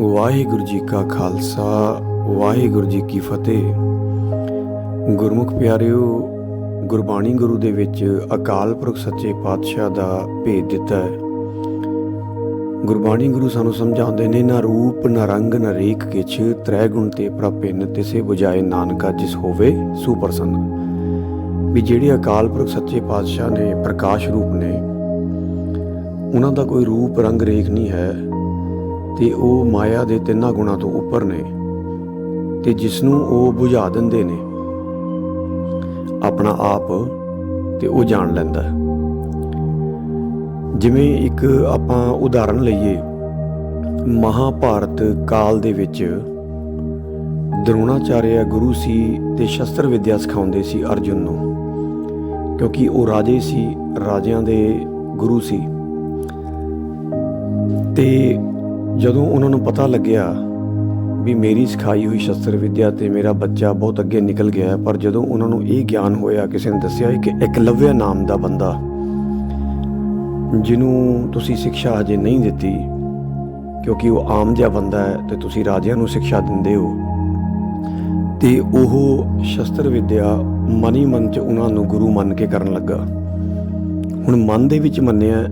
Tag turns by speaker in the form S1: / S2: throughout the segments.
S1: ਵਾਹਿਗੁਰੂ ਜੀ ਕਾ ਖਾਲਸਾ, ਵਾਹਿਗੁਰੂ ਜੀ ਕੀ ਫਤਿਹ। ਗੁਰਮੁਖ ਪਿਆਰਿਓ, ਗੁਰਬਾਣੀ ਗੁਰੂ ਦੇ ਵਿੱਚ ਅਕਾਲ ਪੁਰਖ ਸੱਚੇ ਪਾਤਸ਼ਾਹ ਦਾ ਭੇਦ ਦਿੱਤਾ ਹੈ। ਗੁਰਬਾਣੀ ਗੁਰੂ ਸਾਨੂੰ ਸਮਝਾਉਂਦੇ ਨੇ, ਨਾ ਰੂਪ, ਨਾ ਰੰਗ, ਨਾ ਰੇਖ ਕਿਛ, ਤ੍ਰੈ ਗੁਣ ਤੇ ਪ੍ਰਪਿੰਨ ਤਿਸੇ 부ਜਾਏ ਨਾਨਕਾ ਜਿਸ ਹੋਵੇ ਸੁਪਰਸੰਨ। ਵੀ ਜਿਹੜੇ ਅਕਾਲ ਪੁਰਖ ਸੱਚੇ ਪਾਤਸ਼ਾਹ ਨੇ ਪ੍ਰਕਾਸ਼ ਰੂਪ ਨੇ, ਉਹਨਾਂ ਦਾ ਕੋਈ ਰੂਪ, ਰੰਗ, ਰੇਖ ਨਹੀਂ ਹੈ। ਤੇ ਉਹ ਮਾਇਆ ਦੇ ਤਿੰਨਾਂ ਗੁਣਾਂ ਤੋਂ ਉੱਪਰ ਨੇ ਤੇ ਜਿਸ ਨੂੰ ਉਹ ਬੁਝਾ ਦਿੰਦੇ ਨੇ। ਆਪਣਾ ਆਪ ਤੇ ਉਹ ਜਾਣ ਲੈਂਦਾ ਜਿਵੇਂ ਇੱਕ ਆਪਾਂ ਉਦਾਹਰਣ ਲਈਏ, ਮਹਾਭਾਰਤ ਕਾਲ ਦੇ ਵਿੱਚ ਦਰੋਣਾਚਾਰਿਆ ਗੁਰੂ ਸੀ ਤੇ ਸ਼ਸਤਰ ਵਿਦਿਆ ਸਿਖਾਉਂਦੇ ਸੀ ਅਰਜੁਨ ਨੂੰ, ਕਿਉਂਕਿ ਉਹ ਰਾਜੇ ਸੀ, ਰਾਜਿਆਂ ਦੇ ਗੁਰੂ ਸੀ। ਤੇ ਜਦੋਂ ਉਹਨਾਂ ਨੂੰ ਪਤਾ ਲੱਗਿਆ ਵੀ ਮੇਰੀ ਸਿਖਾਈ ਹੋਈ ਸ਼ਸਤਰ ਵਿੱਦਿਆ ਤੇ ਮੇਰਾ ਬੱਚਾ ਬਹੁਤ ਅੱਗੇ ਨਿਕਲ ਗਿਆ, ਪਰ ਜਦੋਂ ਉਹਨਾਂ ਨੂੰ ਇਹ ਗਿਆਨ ਹੋਇਆ, ਕਿਸੇ ਨੇ ਦੱਸਿਆ ਕਿ ਇਕਲਵਿਆ ਨਾਮ ਦਾ ਬੰਦਾ, ਜਿਹਨੂੰ ਤੁਸੀਂ ਸਿੱਖਿਆ ਅਜੇ ਨਹੀਂ ਦਿੱਤੀ, ਕਿਉਂਕਿ ਉਹ ਆਮ ਜਿਹਾ ਬੰਦਾ ਹੈ ਤੇ ਤੁਸੀਂ ਰਾਜਿਆਂ ਨੂੰ ਸਿੱਖਿਆ ਦਿੰਦੇ ਹੋ। ਤੇ ਉਹ ਸ਼ਸਤਰ ਵਿਦਿਆ ਮਨੀ ਮਨ ਚ ਉਹਨਾਂ ਨੂੰ ਗੁਰੂ ਮੰਨ ਕੇ ਕਰਨ ਲੱਗਾ। ਹੁਣ ਮਨ ਦੇ ਵਿੱਚ ਮੰਨਿਆ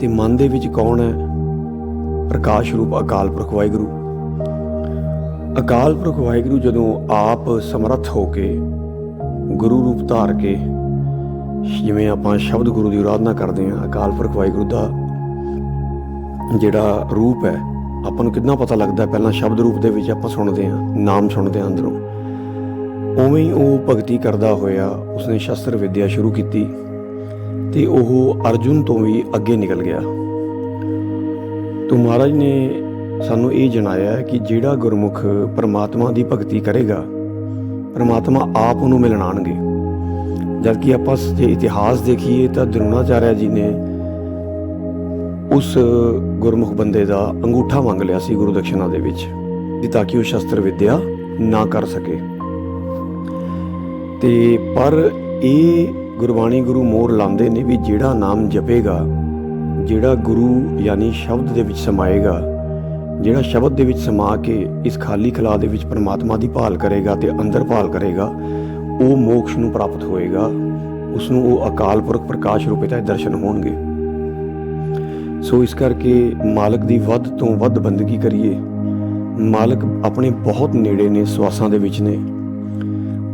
S1: ਤੇ ਮਨ ਦੇ ਵਿੱਚ ਕੌਣ ਹੈ? ਪ੍ਰਕਾਸ਼ ਰੂਪ ਅਕਾਲ ਪੁਰਖ ਵਾਹਿਗੁਰੂ। ਅਕਾਲ ਪੁਰਖ ਵਾਹਿਗੁਰੂ ਜਦੋਂ ਆਪ ਸਮਰੱਥ ਹੋ ਕੇ ਗੁਰੂ ਰੂਪ ਧਾਰ ਕੇ ਜਿਵੇਂ ਆਪਾਂ ਸ਼ਬਦ ਗੁਰੂ ਦੀ ਆਰਾਧਨਾ ਕਰਦੇ ਹਾਂ, ਅਕਾਲ ਪੁਰਖ ਵਾਹਿਗੁਰੂ ਦਾ ਜਿਹੜਾ ਰੂਪ ਹੈ, ਆਪਾਂ ਨੂੰ ਕਿੰਨਾ ਪਤਾ ਲੱਗਦਾ ਪਹਿਲਾਂ ਸ਼ਬਦ ਰੂਪ ਦੇ ਵਿੱਚ ਆਪਾਂ ਸੁਣਦੇ ਹਾਂ, ਨਾਮ ਸੁਣਦੇ ਹਾਂ ਅੰਦਰੋਂ। ਉਵੇਂ ਹੀ ਉਹ ਭਗਤੀ ਕਰਦਾ ਹੋਇਆ ਉਸਨੇ ਸ਼ਸਤਰ ਵਿੱਦਿਆ ਸ਼ੁਰੂ ਕੀਤੀ ਤੇ ਉਹ ਅਰਜੁਨ ਤੋਂ ਵੀ ਅੱਗੇ ਨਿਕਲ ਗਿਆ। ਤੋ ਮਹਾਰਾਜ ਨੇ ਸਾਨੂੰ ਇਹ ਜਣਾਇਆ ਕਿ ਜਿਹੜਾ ਗੁਰਮੁਖ ਪਰਮਾਤਮਾ ਦੀ ਭਗਤੀ ਕਰੇਗਾ, ਪਰਮਾਤਮਾ ਆਪ ਉਹਨੂੰ ਮਿਲਣ ਆਣਗੇ। ਜਦ ਕਿ ਆਪਾਂ ਜੇ ਇਤਿਹਾਸ ਦੇਖੀਏ ਤਾਂ ਦਰੋਣਾਚਾਰਿਆ ਜੀ ਨੇ ਉਸ ਗੁਰਮੁਖ ਬੰਦੇ ਦਾ ਅੰਗੂਠਾ ਮੰਗ ਲਿਆ ਸੀ ਗੁਰੂ ਦਕਸ਼ਨਾ ਦੇ ਵਿੱਚ ਤਾਂ ਕਿ ਉਹ ਸ਼ਸਤਰ ਵਿੱਦਿਆ ਨਾ ਕਰ ਸਕੇ। ਤੇ ਪਰ ਇਹ ਗੁਰਬਾਣੀ ਗੁਰੂ ਮੋਰ ਲਾਉਂਦੇ ਨੇ ਵੀ ਜਿਹੜਾ ਨਾਮ ਜਪੇਗਾ ਜਿਹੜਾ ਗੁਰੂ ਯਾਨੀ ਸ਼ਬਦ ਦੇ ਵਿੱਚ ਸਮਾਏਗਾ, ਜਿਹੜਾ ਸ਼ਬਦ ਦੇ ਵਿੱਚ ਸਮਾ ਕੇ ਇਸ ਖਾਲੀ ਖਲਾ ਦੇ ਵਿੱਚ ਪਰਮਾਤਮਾ ਦੀ ਭਾਲ ਕਰੇਗਾ ਤੇ ਅੰਦਰ ਭਾਲ ਕਰੇਗਾ, ਉਹ ਮੋਕਸ਼ ਨੂੰ ਪ੍ਰਾਪਤ ਹੋਏਗਾ ਉਸ ਨੂੰ ਉਹ ਅਕਾਲ ਪੁਰਖ ਪ੍ਰਕਾਸ਼ ਰੂਪੇ ਦਾ ਦਰਸ਼ਨ ਹੋਣਗੇ। ਸੋ ਇਸ ਕਰਕੇ ਮਾਲਕ ਦੀ ਵੱਧ ਤੋਂ ਵੱਧ ਬੰਦਗੀ ਕਰੀਏ। ਮਾਲਕ ਆਪਣੇ ਬਹੁਤ ਨੇੜੇ ਨੇ ਸਵਾਸਾਂ ਦੇ ਵਿੱਚ ਨੇ।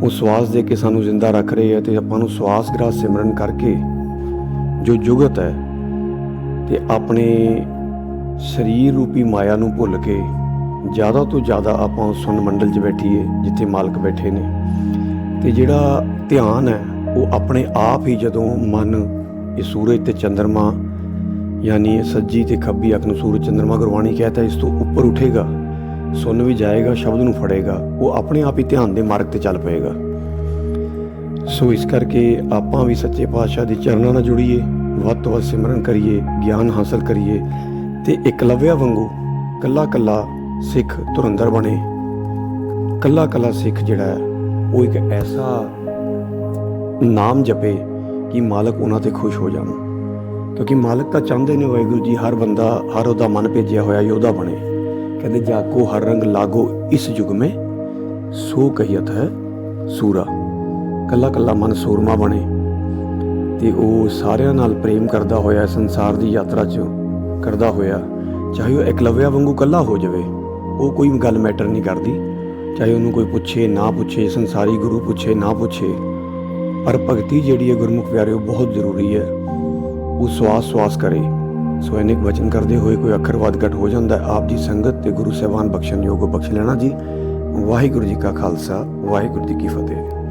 S1: ਉਹ ਸਵਾਸ ਦੇ ਕੇ ਸਾਨੂੰ ਜ਼ਿੰਦਾ ਰੱਖ ਰਹੇ ਹੈ ਤੇ ਆਪਾਂ ਨੂੰ ਸਵਾਸ ਗ੍ਰਹ ਸਿਮਰਨ ਕਰਕੇ ਜੋ ਜੁਗਤ ਹੈ ਤੇ ਆਪਣੇ ਸਰੀਰ ਰੂਪੀ ਮਾਇਆ ਨੂੰ ਭੁੱਲ ਕੇ ਜ਼ਿਆਦਾ ਤੋਂ ਜ਼ਿਆਦਾ ਆਪਾਂ ਉਸ ਸੁਨ ਮੰਡਲ 'ਚ ਬੈਠੀਏ, ਜਿੱਥੇ ਮਾਲਕ ਬੈਠੇ ਨੇ। ਤੇ ਜਿਹੜਾ ਧਿਆਨ ਹੈ, ਉਹ ਆਪਣੇ ਆਪ ਹੀ ਜਦੋਂ ਮਨ ਇਹ ਸੂਰਜ ਤੇ ਚੰ드ਰਮਾ ਯਾਨੀ ਸੱਜੀ ਤੇ ਖੱਬੀ ਅੱਖ ਨੂੰ ਸੂਰਜ ਚੰਦਰਮਾ ਗੁਰਬਾਣੀ ਕਹਿੰਦਾ ਇਸ ਤੋਂ ਉੱਪਰ ਉਠੇਗਾ, ਸੁਣ ਵੀ ਜਾਏਗਾ, ਸ਼ਬਦ ਨੂੰ ਫੜੇਗਾ, ਉਹ ਆਪਣੇ ਆਪ ਹੀ ਧਿਆਨ ਦੇ ਮਾਰਗ ਤੇ ਚੱਲ ਪਏਗਾ। ਸੋ ਇਸ ਕਰਕੇ ਆਪਾਂ ਵੀ ਸੱਚੇ ਪਾਤਸ਼ਾਹ ਦੇ ਚਰਨਾਂ ਨਾਲ ਜੁੜੀਏ। ਵੱਧ ਤੋਂ ਵੱਧ ਸਿਮਰਨ ਕਰੀਏ, ਗਿਆਨ ਹਾਸਲ ਕਰੀਏ ਤੇ ਇਕਲਵਿਆ ਵਾਂਗੂ ਕੱਲਾ ਕੱਲਾ ਸਿੱਖ ਧੁਰੰਦਰ ਬਣੇ। ਕੱਲਾ ਕੱਲਾ ਸਿੱਖ ਜਿਹੜਾ ਹੈ, ਉਹ ਇੱਕ ਐਸਾ ਨਾਮ ਜਪੇ ਕਿ ਮਾਲਕ ਉਹਨਾਂ ਤੇ ਖੁਸ਼ ਹੋ ਜਾਣ। ਕਿਉਂਕਿ ਮਾਲਕ ਤਾਂ ਚਾਹੁੰਦੇ ਨੇ ਵਾਹਿਗੁਰੂ ਜੀ, ਹਰ ਬੰਦਾ, ਹਰ ਉਹਦਾ ਮਨ ਭੇਜਿਆ ਹੋਇਆ ਯੋਧਾ ਬਣੇ। ਕਹਿੰਦੇ, ਜਾਗੋ ਹਰ ਰੰਗ, ਲਾਗੋ ਇਸ ਯੁਗ ਮੇ, ਸੋ ਕਹੀਤ ਹੈ ਸੂਰਾ। ਕੱਲਾ ਕੱਲਾ ਮਨ ਸੂਰਮਾ ਬਣੇ। ਤੇ ਉਹ ਸਾਰਿਆਂ ਨਾਲ ਪ੍ਰੇਮ ਕਰਦਾ ਹੋਇਆ ਸੰਸਾਰ ਦੀ ਯਾਤਰਾ 'ਚ ਕਰਦਾ ਹੋਇਆ। ਚਾਹੇ ਉਹ ਇਕਲਵਿਆ ਵਾਂਗੂ ਕੱਲਾ ਹੋ ਜਾਵੇ, ਉਹ ਕੋਈ ਗੱਲ ਮੈਟਰ ਨਹੀਂ ਕਰਦੀ। ਚਾਹੇ ਉਹਨੂੰ ਕੋਈ ਪੁੱਛੇ, ਨਾ ਪੁੱਛੇ, ਸੰਸਾਰੀ ਗੁਰੂ ਪੁੱਛੇ, ਨਾ ਪੁੱਛੇ। ਪਰ ਭਗਤੀ ਜਿਹੜੀ ਹੈ ਗੁਰਮੁਖ ਪਿਆਰਿਓ, ਬਹੁਤ ਜ਼ਰੂਰੀ ਹੈ। ਉਹ ਸਵਾਸ ਸਵਾਸ ਕਰੇ। ਸੋ ਇਹਨੇ ਵਚਨ ਕਰਦੇ ਹੋਏ ਕੋਈ ਅੱਖਰ ਵੱਧ ਘਟ ਹੋ ਜਾਂਦਾ ਹੈ। ਆਪ ਜੀ ਸੰਗਤ ਤੇ ਗੁਰੂ ਸਾਹਿਬਾਨ ਬਖਸ਼ਣ ਯੋਗ ਬਖਸ਼ ਲੈਣਾ ਜੀ। ਵਾਹਿਗੁਰੂ ਜੀ ਕਾ ਖਾਲਸਾ, ਵਾਹਿਗੁਰੂ ਜੀ ਕੀ ਫਤਿਹ।